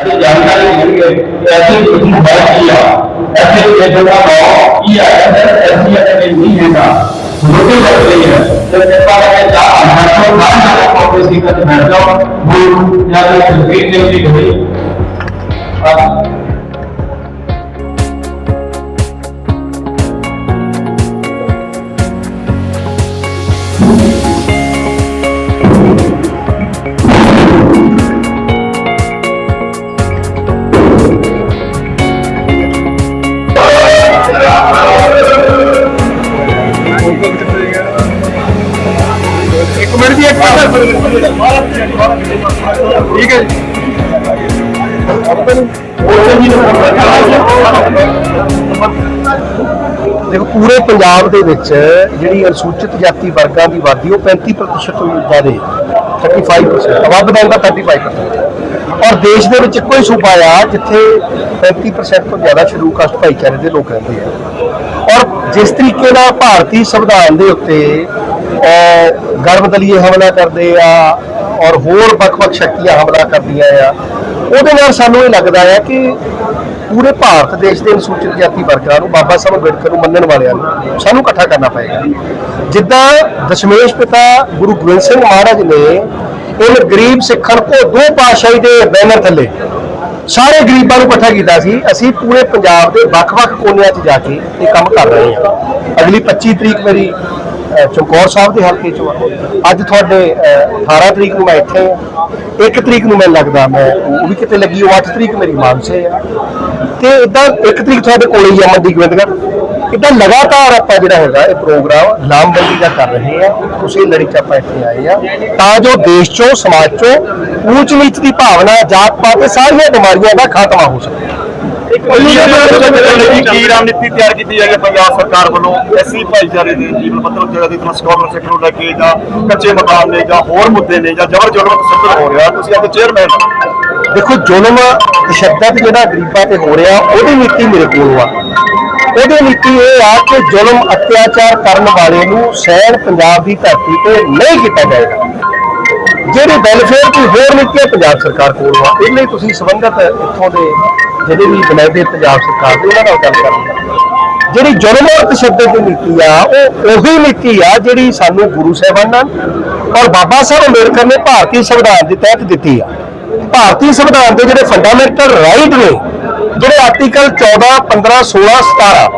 ਸਾਡੀ ਜਾਣਕਾਰੀ ਦੇਣਗੇ ਕਿ ਅਸੀਂ ਕੁਝ ਹੈ ਕੀ ਆ। ਐਸੇ ਖੇਤਰ ਦਾ ਨਾਮ ਕੀ ਆ ਐਸੀ ਅਤੇ ਨਹੀਂ ਹੈਗਾ ਲੋਕੇ ਲੱਗ ਰਹੀ ਹੈ ਤੇ ਕਿਰਪਾ ਕਰਕੇ ਜਾ ਹੱਥੋਂ ਨਾ ਨਾ ਕੋਪੇ ਸੀ ਕਰ ਬੈਠ ਜਾਓ। ਉਹ ਜਾਂ ਤਾਂ ਤਸਵੀਰ ਦੇ ਉੱਤੇ ਗਈ ਇੱਕ ਇੱਕ ਮਿੰਟ। ਠੀਕ ਹੈ ਜੀ। ਦੇਖੋ, ਪੂਰੇ ਪੰਜਾਬ ਦੇ ਵਿੱਚ ਜਿਹੜੀ ਅਨੁਸੂਚਿਤ ਜਾਤੀ ਵਰਗਾਂ ਦੀ ਆਬਾਦੀ ਉਹ 35% ਤੋਂ ਜ਼ਿਆਦਾ ਹੈ। 35% ਵੱਧ ਦਾ 35% ਔਰ ਦੇਸ਼ ਦੇ ਵਿੱਚ ਇੱਕੋ ਹੀ ਸੂਬਾ ਆ, ਜਿੱਥੇ 35% ਤੋਂ ਜ਼ਿਆਦਾ ਸ਼ਡਿਊਲ ਕਾਸਟ ਭਾਈਚਾਰੇ ਦੇ ਲੋਕ ਰਹਿੰਦੇ ਆ। ਔਰ ਜਿਸ ਤਰੀਕੇ ਨਾਲ ਭਾਰਤੀ ਸੰਵਿਧਾਨ ਦੇ ਉੱਤੇ ਅਹ, ਗਰਭਦਲੀਏ ਹਮਲਾ ਕਰਦੇ ਆ ਔਰ ਹੋਰ ਵੱਖ-ਵੱਖ ਸ਼ਕਤੀਆਂ ਹਮਲਾ ਕਰਦੀਆਂ ਆ। ਉਹਦੇ ਨਾਲ ਸਾਨੂੰ ਇਹ ਲੱਗਦਾ ਹੈ ਕਿ ਪੂਰੇ ਭਾਰਤ ਦੇਸ਼ ਦੇ ਅਨੁਸੂਚਿਤ ਜਾਤੀ ਵਰਗਾਂ ਨੂੰ ਬਾਬਾ ਸਾਹਿਬ ਅੰਬੇਡਕਰ ਨੂੰ ਮੰਨਣ ਵਾਲਿਆਂ ਨੂੰ ਸਾਨੂੰ ਇਕੱਠਾ ਕਰਨਾ ਪਏਗਾ। ਜਿੱਦਾਂ ਦਸ਼ਮੇਸ਼ ਪਿਤਾ ਗੁਰੂ ਗੋਬਿੰਦ ਸਿੰਘ ਮਹਾਰਾਜ ਨੇ ਇਹ ਗਰੀਬ ਸਿੱਖਣ ਕੋ ਦੋ ਪਾਤਸ਼ਾਹੀ ਦੇ ਬੈਨਰ ਥੱਲੇ ਸਾਰੇ ਗਰੀਬਾਂ ਨੂੰ ਇਕੱਠਾ ਕੀਤਾ ਸੀ। ਅਸੀਂ ਪੂਰੇ ਪੰਜਾਬ ਦੇ ਵੱਖ-ਵੱਖ ਕੋਨਿਆਂ 'ਚ ਜਾ ਕੇ ਇਹ ਕੰਮ ਕਰ ਰਹੇ ਹਾਂ। ਅਗਲੀ 25 ਤਰੀਕ ਮੇਰੀ ਚਮਕੌਰ ਸਾਹਿਬ ਦੇ ਹਲਕੇ 'ਚੋਂ ਅੱਜ ਤੁਹਾਡੇ ਅਹ, 18 ਤਰੀਕ ਨੂੰ ਮੈਂ ਇੱਥੇ ਹਾਂ 1 ਤਰੀਕ ਨੂੰ ਮੈਨੂੰ ਲੱਗਦਾ ਮੈਂ ਉਹ ਵੀ ਕਿਤੇ ਲੱਗੀ ਉਹ 8 ਤਰੀਕ ਮੇਰੀ ਮਾਨਸੇ ਆ। ਤੇ ਇਦਾਂ 1 ਤਰੀਕ ਤੁਹਾਡੇ ਕੋਲੇ ਹੀ ਆ ਮੰਡੀ ਗੋਬਿੰਦਗੜ੍ਹ ਇਦਾਂ ਲਗਾਤਾਰ ਆਪਾਂ ਜਿਹੜਾ ਹੈਗਾ ਇਹ ਪ੍ਰੋਗਰਾਮ ਲਾਮਬੰਦੀ ਦਾ ਕਰ ਰਹੇ ਆ ਤੁਸੀਂ ਲੜੀ ਚ ਆਪਾਂ ਇੱਥੇ ਆਏ ਆ। ਤਾਂ ਜੋ ਦੇਸ਼ ਚੋਂ ਸਮਾਜ ਚੋਂ ਊਚ ਨੀਚ ਦੀ ਭਾਵਨਾ ਜਾਤ ਪਾਤ ਤੇ ਸਾਰੀਆਂ ਬਿਮਾਰੀਆਂ ਦਾ ਖਾਤਮਾ ਹੋ ਸਕੇ। ਕੀ ਰਣਨੀਤੀ ਤਿਆਰ ਕੀਤੀ ਜਾਏਗੀ ਪੰਜਾਬ ਸਰਕਾਰ ਵੱਲੋਂ ਐਸੀ ਭਾਈਚਾਰੇ ਦੇ ਜੀਵਨ ਮਤਲਬ ਜਿਹੜਾ ਦੀ ਤਰ੍ਹਾਂ ਸਕਾਲਰਸ਼ਿਪ ਨੂੰ ਲੈ ਕੇ ਜਾਂ ਕੱਚੇ ਮਕਾਨ ਨੇ ਜਾਂ ਹੋਰ ਮੁੱਦੇ ਨੇ ਜਾਂ ਜਬਰ ਜ਼ੁਲਮ ਤਸੱਦਦ ਹੋ ਰਿਹਾ। ਤੁਸੀਂ ਆਪਣੇ ਚੇਅਰਮੈਨ ਦੇਖੋ ਜ਼ੁਲਮ ਤਸ਼ੱਦਦ ਜਿਹੜਾ ਗਰੀਬਾਂ ਤੇ ਹੋ ਰਿਹਾ ਉਹਦੀ ਨੀਤੀ ਮੇਰੇ ਕੋਲ ਆ। ਉਹਦੀ ਨੀਤੀ ਇਹ ਆ ਕਿ ਜ਼ੁਲਮ ਅਤਿਆਚਾਰ ਕਰਨ ਵਾਲੇ ਨੂੰ ਸਹਿਣ ਪੰਜਾਬ ਦੀ ਧਰਤੀ ਤੇ ਨਹੀਂ ਕੀਤਾ ਜਾਏਗਾ। ਜਿਹੜੇ ਵੈਲਫੇਅਰ ਦੀ ਹੋਰ ਨੀਤੀਆਂ ਪੰਜਾਬ ਸਰਕਾਰ ਕੋਲ ਆ ਇਹ ਲਈ ਤੁਸੀਂ ਸੰਬੰਧਤ ਇੱਥੋਂ ਦੇ ਜਿਹੜੇ ਵੀ ਬੁਲਾਇਦੇ ਪੰਜਾਬ ਸਰਕਾਰ ਦੇ, ਉਹਨਾਂ ਨਾਲ ਗੱਲ ਕਰਨੀ ਜਿਹੜੀ ਜ਼ੁਲਮ ਔਰ ਤਸ਼ੱਦਦ ਦੀ ਨੀਤੀ ਆ, ਉਹ ਉਹੀ ਨੀਤੀ ਆ ਜਿਹੜੀ ਸਾਨੂੰ ਗੁਰੂ ਸਾਹਿਬਾਨਾਂ ਔਰ ਬਾਬਾ ਸਾਹਿਬ ਅੰਬੇਡਕਰ ਨੇ ਭਾਰਤੀ ਸੰਵਿਧਾਨ ਦੇ ਤਹਿਤ ਦਿੱਤੀ ਆ। ਭਾਰਤੀ ਸੰਵਿਧਾਨ ਦੇ ਜਿਹੜੇ ਫੰਡਾਮੈਂਟਲ ਰਾਈਟ ਨੇ, ਜਿਹੜੇ ਆਰਟੀਕਲ 14 15 16 17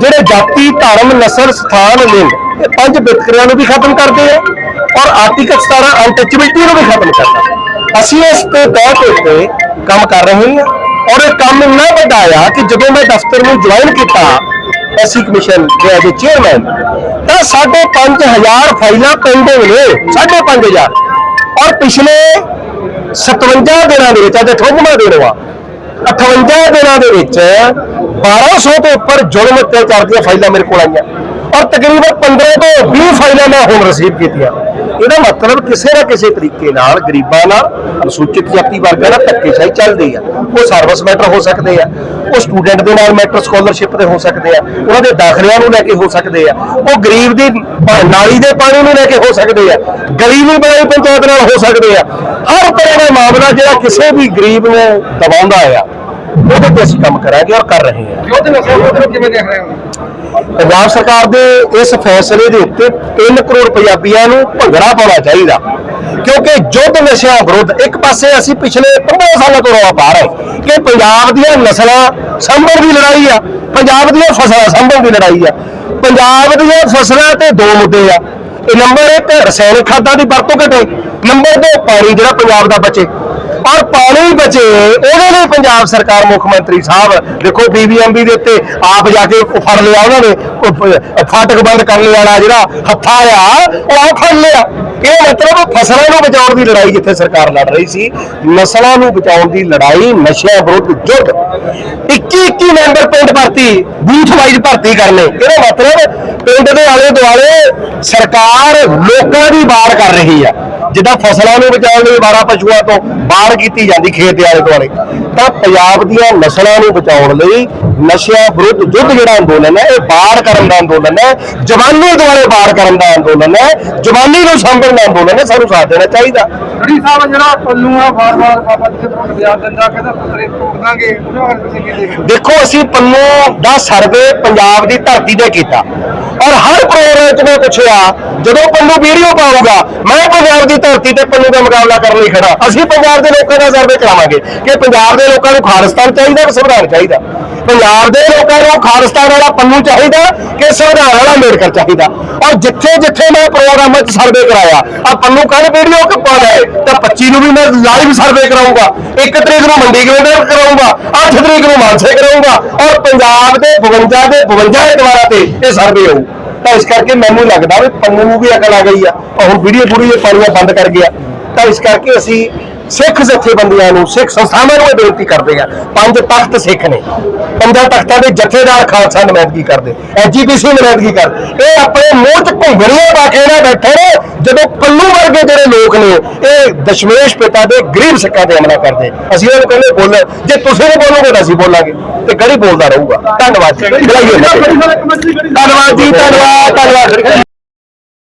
ਜਿਹੜੇ ਜਾਤੀ, ਧਰਮ, ਨਸਲ, ਸਥਾਨ, ਲਿੰਗ, ਇਹ ਪੰਜ ਵਿਤਕਰਿਆਂ ਨੂੰ ਵੀ ਖਤਮ ਕਰਦੇ ਆ। ਔਰ ਆਰਟੀਕਲ 17 ਅਨਟਚੇਬਿਲਟੀ ਨੂੰ ਵੀ ਖਤਮ ਕਰਦਾ ਅਸੀਂ ਇਸ ਤੇ ਤਹਿ ਦੇ ਉੱਤੇ ਕੰਮ ਕਰ ਰਹੇ ਹਾਂ ਔਰ ਇਹ ਕੰਮ ਇੰਨਾ ਵੱਡਾ ਆ ਕਿ ਜਦੋਂ ਮੈਂ ਦਫ਼ਤਰ ਨੂੰ ਜੁਆਇਨ ਕੀਤਾ ਐਸੀ ਕਮਿਸ਼ਨ ਦੇ ਐਜ਼ ਚੇਅਰਮੈਨ ਤਾਂ ਸਾਢੇ ਪੰਜ ਹਜ਼ਾਰ ਫਾਈਲਾਂ ਪੈਂਡਿੰਗ ਨੇ, ਸਾਢੇ ਪੰਜ ਹਜ਼ਾਰ। ਔਰ ਪਿਛਲੇ 57 ਦਿਨਾਂ ਦੇ ਵਿੱਚ, ਅੱਜ 58ਵਾਂ ਦਿਨ ਵਾ 58 ਦਿਨਾਂ ਦੇ ਵਿੱਚ 1200 ਤੋਂ ਉੱਪਰ ਜ਼ੁਲਮ ਅਤਿਆਚਾਰ ਦੀਆਂ ਫਾਈਲਾਂ ਮੇਰੇ ਕੋਲ ਆਈਆਂ। ਔਰ ਤਕਰੀਬਨ 15 ਤੋਂ 20 ਫਾਈਲਾਂ ਮੈਂ ਹੁਣ ਰਿਸੀਵ ਕੀਤੀਆਂ। ਇਹਦਾ ਮਤਲਬ ਕਿਸੇ ਨਾ ਕਿਸੇ ਤਰੀਕੇ ਨਾਲ ਗਰੀਬਾਂ ਨਾਲ, ਅਨੁਸੂਚਿਤ ਜਾਤੀ ਵਰਗਾਂ ਨਾਲ ਧੱਕੇਸ਼ਾਹੀ ਚੱਲਦੀ ਆ। ਉਹ ਸਰਵਿਸ ਮੈਟਰ ਹੋ ਸਕਦੇ ਆ। ਉਹ ਸਟੂਡੈਂਟ ਦੇ ਨਾਲ ਮੈਟਰ ਸਕਾਲਰਸ਼ਿਪ ਦੇ ਹੋ ਸਕਦੇ ਆ। ਉਹਨਾਂ ਦੇ ਦਾਖਲਿਆਂ ਨੂੰ ਲੈ ਕੇ ਹੋ ਸਕਦੇ ਆ। ਉਹ ਗਰੀਬ ਦੀ ਨਾਲੀ ਦੇ ਪਾਣੀ ਨੂੰ ਲੈ ਕੇ ਹੋ ਸਕਦੇ ਆ। ਗਲੀ ਨਹੀਂ ਬਣਾਈ ਪੰਚਾਇਤ ਨਾਲ ਹੋ ਸਕਦੇ ਆ। ਹਰ ਤਰ੍ਹਾਂ ਦਾ ਮਾਮਲਾ ਜਿਹੜਾ ਕਿਸੇ ਵੀ ਗਰੀਬ ਨੂੰ ਦਬਾਉਂਦਾ ਆ, ਉਹਦੇ ਤੇ ਅਸੀਂ ਕੰਮ ਕਰਾਂਗੇ ਔਰ ਕਰ ਰਹੇ ਹਾਂ ਉਹਦੇ ਨਾਲ ਕਿਵੇਂ ਦੇਖ ਰਹੇ ਹੋ? ਪੰਜਾਬ ਸਰਕਾਰ ਦੇ ਇਸ ਫੈਸਲੇ ਦੇ ਉੱਤੇ 3 ਕਰੋੜ ਪੰਜਾਬੀਆਂ ਨੂੰ ਭੰਗੜਾ ਪਾਉਣਾ ਚਾਹੀਦਾ। ਕਿਉਂਕਿ ਜੁੱਧ ਨਸ਼ਿਆਂ ਵਿਰੁੱਧ ਇੱਕ ਪਾਸੇ ਅਸੀਂ ਪਿਛਲੇ 15 ਸਾਲਾਂ ਤੋਂ ਰੌਲਾ ਪਾ ਰਹੇ ਕਿ ਪੰਜਾਬ ਦੀਆਂ ਨਸਲਾਂ ਸੰਭਲ ਦੀ ਲੜਾਈ ਆ, ਪੰਜਾਬ ਦੀਆਂ ਫਸਲਾਂ ਸੰਭਲ ਦੀ ਲੜਾਈ ਆ। ਪੰਜਾਬ ਦੀਆਂ ਫਸਲਾਂ ਤੇ ਦੋ ਮੁੱਦੇ ਆ। ਇਹ ਨੰਬਰ 1 ਰਸਾਇਣਿਕ ਖਾਦਾਂ ਦੀ ਵਰਤੋਂ ਘਟੇ ਨੰਬਰ 2 ਪਾਣੀ ਜਿਹੜਾ ਪੰਜਾਬ ਦਾ ਬਚੇ। ਔਰ ਪਾਣੀ ਬਚੇ ਉਹਦੇ ਲਈ ਪੰਜਾਬ ਸਰਕਾਰ ਮੁੱਖ ਮੰਤਰੀ ਸਾਹਿਬ, ਦੇਖੋ ਬੀਬੀਐਮਬੀ ਦੇ ਉੱਤੇ ਆਪ ਜਾ ਕੇ ਫੜ ਲਿਆ ਉਹਨਾਂ ਨੇ ਫਾਟਕ ਬੰਦ ਕਰਨ ਵਾਲਾ ਜਿਹੜਾ ਹੱਥਾ ਆ, ਉਹ ਆ ਫੜ ਲਿਆ। ਇਹ ਮਤਲਬ ਫਸਲਾਂ ਨੂੰ ਬਚਾਉਣ ਦੀ ਲੜਾਈ ਜਿੱਥੇ ਸਰਕਾਰ ਲੜ ਰਹੀ ਸੀ, ਨਸਲਾਂ ਨੂੰ ਬਚਾਉਣ ਦੀ ਲੜਾਈ ਨਸ਼ਿਆਂ ਵਿਰੁੱਧ ਜੁੱਧ 21 21 ਮੈਂਬਰ ਪਿੰਡ ਭਰਤੀ, ਬੂਥ ਵਾਈਜ਼ ਭਰਤੀ ਕਰਨੇ। ਇਹਦਾ ਮਤਲਬ ਪਿੰਡ ਦੇ ਆਲੇ ਦੁਆਲੇ ਸਰਕਾਰ ਲੋਕਾਂ ਦੀ ਬਾੜ ਕਰ ਰਹੀ ਆ। ਜਿੱਦਾਂ ਫਸਲਾਂ ਨੂੰ ਬਚਾਉਣ ਲਈ 12 ਪਸ਼ੂਆਂ ਤੋਂ ਬਾੜ ਕੀਤੀ ਜਾਂਦੀ ਖੇਤ ਦੇ ਆਲੇ ਦੁਆਲੇ, ਤਾਂ ਪੰਜਾਬ ਦੀਆਂ ਨਸਲਾਂ ਨੂੰ ਬਚਾਉਣ ਲਈ ਨਸ਼ਿਆਂ ਵਿਰੁੱਧ ਯੁੱਧ ਜਿਹੜਾ ਅੰਦੋਲਨ ਹੈ ਇਹ ਬਾੜ ਕਰਨ ਦਾ ਅੰਦੋਲਨ ਹੈ ਜਵਾਨੀ ਦੁਆਲੇ ਬਾੜ ਕਰਨ ਦਾ ਅੰਦੋਲਨ ਹੈ ਜਵਾਨੀ ਨੂੰ ਸਾਂਭਣ ਦਾ ਅੰਦੋਲਨ ਹੈ ਸਾਨੂੰ ਸਾਥ ਦੇਣਾ ਚਾਹੀਦਾ। ਖੜੀ ਸਾਹਿਬ ਜਿਹੜਾ ਪੱਲੂ ਆ ਵਾਰ-ਵਾਰ ਬਾਬਾ ਜੀ ਪੁੱਤ ਵਿਆਹ ਦਿੰਦਾ ਕਹਿੰਦਾ ਪੁੱਤਰੇ ਤੋੜ ਦਾਂਗੇ ਉਹਨਾਂ ਬਾਰੇ ਤੁਸੀਂ ਕੀ ਦੇਖਦੇ ਦੇਖੋ ਅਸੀਂ ਪੰਨੂ ਦਾ ਸਰਵੇ ਪੰਜਾਬ ਦੀ ਧਰਤੀ ਤੇ ਕੀਤਾ। ਔਰ ਹਰ ਪ੍ਰੋਗਰਾਮ 'ਚ ਮੈਂ ਪੁੱਛਿਆ ਜਦੋਂ ਪੰਨੂ ਵੀਡੀਓ ਪਾਊਗਾ ਮੈਂ ਪੰਜਾਬ ਦੀ ਧਰਤੀ ਤੇ ਪੰਨੂ ਦਾ ਮੁਕਾਬਲਾ ਕਰਨ ਲਈ ਖੜਾ। ਅਸੀਂ ਪੰਜਾਬ ਦੇ ਲੋਕਾਂ ਦਾ ਸਰਵੇ ਕਰਾਵਾਂਗੇ ਕਿ ਪੰਜਾਬ ਦੇ ਲੋਕਾਂ ਨੂੰ ਖਾਲਿਸਤਾਨ ਚਾਹੀਦਾ ਕਿ ਸੰਵਿਧਾਨ ਚਾਹੀਦਾ। ਪੰਜਾਬ ਦੇ ਲੋਕਾਂ ਨੂੰ ਖਾਲਿਸਤਾਨ ਵਾਲਾ ਪੰਨੂ ਚਾਹੀਦਾ, ਕਿ ਸੰਵਿਧਾਨ ਵਾਲਾ ਅੰਬੇਡਕਰ ਚਾਹੀਦਾ। ਔਰ ਜਿੱਥੇ ਜਿੱਥੇ ਮੈਂ ਪ੍ਰੋਗਰਾਮਾਂ 'ਚ ਸਰਵੇ ਕਰਾਇਆ ਆ ਪੰਨੂ ਕੱਲ ਵੀਡੀਓ ਕਿ ਪਾ ਤਾਂ 25 ਨੂੰ ਵੀ ਮੈਂ ਲਾਈਵ ਸਰਵੇ ਕਰਾਊਂਗਾ 1 ਤਰੀਕ ਨੂੰ ਮੰਡੀ ਗਵੇਂਦਰ ਕਰਾਊਂਗਾ 8 ਤਰੀਕ ਨੂੰ ਮਾਨਸੇ ਕਰਾਊਂਗਾ, ਔਰ ਪੰਜਾਬ ਦੇ 52 ਦੇ 52 ਦੁਆਰਾ ਤੇ ਇਹ ਸਰਵੇ ਹੋਊ। ਤਾਂ ਇਸ ਕਰਕੇ ਮੈਨੂੰ ਲੱਗਦਾ ਵੀ ਪੰਨੂ ਨੂੰ ਵੀ ਅਕਲ ਆ ਗਈ ਆ। ਔਰ ਹੁਣ ਵੀਡੀਓ ਪੂਰੀ ਇਹ ਪਾਣੀਆਂ ਬੰਦ ਕਰ ਗਿਆ। ਤਾਂ ਇਸ ਕਰਕੇ ਅਸੀਂ ਸਿੱਖ ਜਥੇਬੰਦੀਆਂ ਨੂੰ ਸਿੱਖ ਸੰਸਥਾਵਾਂ ਨੂੰ ਇਹ ਬੇਨਤੀ ਕਰਦੇ ਆ ਪੰਜ ਤਖਤ ਸਿੱਖ ਨੇ ਪੰਜਾਂ ਤਖਤਾਂ ਦੇ ਜਥੇਦਾਰ ਖਾਲਸਾ ਨੁਮਾਇੰਦਗੀ ਕਰਦੇ ਐਜੀਪੀਸੀ ਨੁਮਾਇੰਦਗੀ ਕਰਦੇ ਇਹ ਆਪਣੇ ਮੂੰਹ 'ਚ ਘੁੰਗਣੀਆਂ ਪਾ ਕੇ ਨਾ ਬੈਠੇ ਨੇ ਜਦੋਂ ਪੱਲੂ ਵਰਗੇ ਜਿਹੜੇ ਲੋਕ ਨੇ ਇਹ ਦਸ਼ਮੇਸ਼ ਪਿਤਾ ਦੇ ਗਰੀਬ ਸਿੱਖਾਂ ਤੇ ਹਮਲਾ ਕਰਦੇ ਅਸੀਂ ਉਹਨੂੰ ਕਹਿੰਦੇ ਬੋਲ ਜੇ ਤੁਸੀਂ ਨਹੀਂ ਬੋਲੋਗੇ ਤਾਂ ਅਸੀਂ ਬੋਲਾਂਗੇ ਤੇ ਗੜੀ ਬੋਲਦਾ ਰਹੂਗਾ ਧੰਨਵਾਦ ਜੀ ਧੰਨਵਾਦ ਜੀ ਧੰਨਵਾਦ ਧੰਨਵਾਦ।